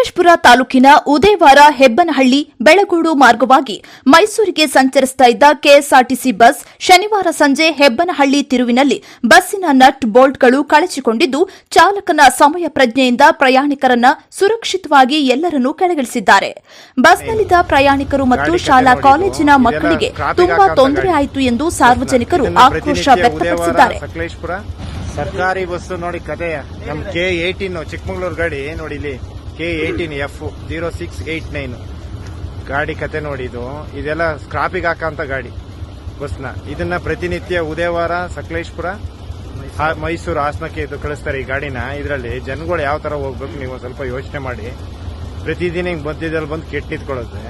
ಸಕಲೇಶಪುರ ತಾಲೂಕಿನ ಉದೇವಾರ ಹೆಬ್ಬನಹಳ್ಳಿ ಬೆಳಗೋಡು ಮಾರ್ಗವಾಗಿ ಮೈಸೂರಿಗೆ ಸಂಚರಿಸ್ತಾ ಇದ್ದ ಕೆಎಸ್ಆರ್ಟಿಸಿ ಬಸ್ ಶನಿವಾರ ಸಂಜೆ ಹೆಬ್ಬನಹಳ್ಳಿ ತಿರುವಿನಲ್ಲಿ ಬಸ್ಸಿನ ನಟ್ ಬೋಲ್ಟ್ಗಳು ಕಳಚಿಕೊಂಡಿದ್ದು ಚಾಲಕನ ಸಮಯ ಪ್ರಜ್ಞೆಯಿಂದ ಪ್ರಯಾಣಿಕರನ್ನ ಸುರಕ್ಷಿತವಾಗಿ ಎಲ್ಲರನ್ನೂ ಕೆಳಗಿಳಿಸಿದ್ದಾರೆ. ಬಸ್ನಲ್ಲಿದ್ದ ಪ್ರಯಾಣಿಕರು ಮತ್ತು ಶಾಲಾ ಕಾಲೇಜಿನ ಮಕ್ಕಳಿಗೆ ತುಂಬಾ ತೊಂದರೆ ಆಯಿತು ಎಂದು ಸಾರ್ವಜನಿಕರು ಆಕ್ರೋಶ ವ್ಯಕ್ತಪಡಿಸಿದ್ದಾರೆ. ಸರ್ಕಾರಿ ಬಸ್ಸು ನೋಡಿ ಕಥೆಯ. ನಮ್ ಕೆ ಏಟೀನ್ ಚಿಕ್ಕಮಗಳೂರು ಗಾಡಿ ನೋಡಿ ಇಲ್ಲಿ. K eighteen F zero six eight nine ಗಾಡಿ ಕತೆ ನೋಡಿ ಇದು ಇದೆಲ್ಲ ಸ್ಕ್ರಾಪಿಗೆ ಹಾಕಂತ ಗಾಡಿ, ಬಸ್ನ. ಇದನ್ನ ಪ್ರತಿನಿತ್ಯ ಉದಯವಾರ ಸಕಲೇಶ್ಪುರ ಮೈಸೂರು ಹಾಸನಕ್ಕೆ ಇದು ಕಳಿಸ್ತಾರೆ ಈ ಗಾಡಿನ. ಇದರಲ್ಲಿ ಜನಗಳು ಯಾವ ತರ ಹೋಗ್ಬೇಕು ನೀವು ಸ್ವಲ್ಪ ಯೋಚನೆ ಮಾಡಿ. ಪ್ರತಿದಿನ ಹಿಂಗೆ ಬಂದಿದ್ದಲ್ಲಿ ಬಂದು ಕೆಟ್ಟು ನಿಂತ್ಕೊಳ್ಳುತ್ತೆ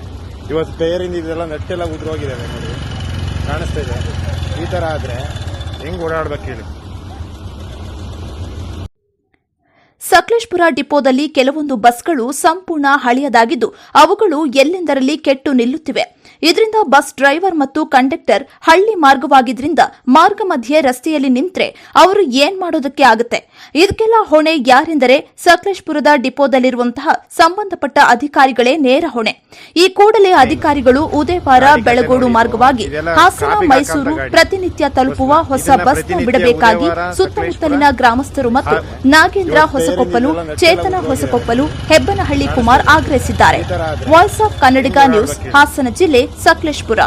ಇವತ್ತು ಟೈರಿಂದ ಇದೆಲ್ಲ ನಟ್ಟೆಲ್ಲ ಉದ್ರೋಗಿದ್ದಾವೆ ನೋಡಿ. ಕಾಣಿಸ್ತಾ ಇದೆ. ಈ ತರ ಆದ್ರೆ ಹೆಂಗ್ ಓಡಾಡ್ಬೇಕು ಹೇಳಿ. ಸಕಲೇಶ್ಪುರ ಡಿಪೋದಲ್ಲಿ ಕೆಲವೊಂದು ಬಸ್ಗಳು ಸಂಪೂರ್ಣ ಹಳೆಯದಾಗಿದ್ದು ಅವುಗಳು ಎಲ್ಲೆಂದರಲ್ಲಿ ಕೆಟ್ಟು ನಿಲ್ಲುತ್ತಿವೆ. ಇದರಿಂದ ಬಸ್ ಡ್ರೈವರ್ ಮತ್ತು ಕಂಡಕ್ಟರ್ ಹಳ್ಳಿ ಮಾರ್ಗವಾಗಿದ್ರಿಂದ ಮಾರ್ಗ ಮಧ್ಯೆ ರಸ್ತೆಯಲ್ಲಿ ನಿಂತ್ರೆ ಅವರು ಏನ್ ಮಾಡೋದಕ್ಕೆ ಆಗುತ್ತೆ? ಇದಕ್ಕೆಲ್ಲ ಹೊಣೆ ಯಾರೆಂದರೆ ಸಕಲೇಶ್ಪುರದ ಡಿಪೋದಲ್ಲಿರುವಂತಹ ಸಂಬಂಧಪಟ್ಟ ಅಧಿಕಾರಿಗಳೇ ನೇರ ಹೊಣೆ. ಈ ಕೂಡಲೇ ಅಧಿಕಾರಿಗಳು ಉದಯವಾರ ಬೆಳಗೋಡು ಮಾರ್ಗವಾಗಿ ಹಾಸನ ಮೈಸೂರು ಪ್ರತಿನಿತ್ಯ ತಲುಪುವ ಹೊಸ ಬಸ್ ಬಿಡಬೇಕಾಗಿ ಸುತ್ತಮುತ್ತಲಿನ ಗ್ರಾಮಸ್ಥರು ಮತ್ತು ನಾಗೇಂದ್ರ ಹೊಸಕೊಪ್ಪಲು ಚೇತನ ಹೊಸಕೊಪ್ಪಲು ಹೆಬ್ಬನಹಳ್ಳಿ ಕುಮಾರ್ ಆಗ್ರಹಿಸಿದ್ದಾರೆ. Voice of Kannadiga news Hassan ಜಿಲ್ಲೆ ಸಕಲೇಶ್ಪುರ.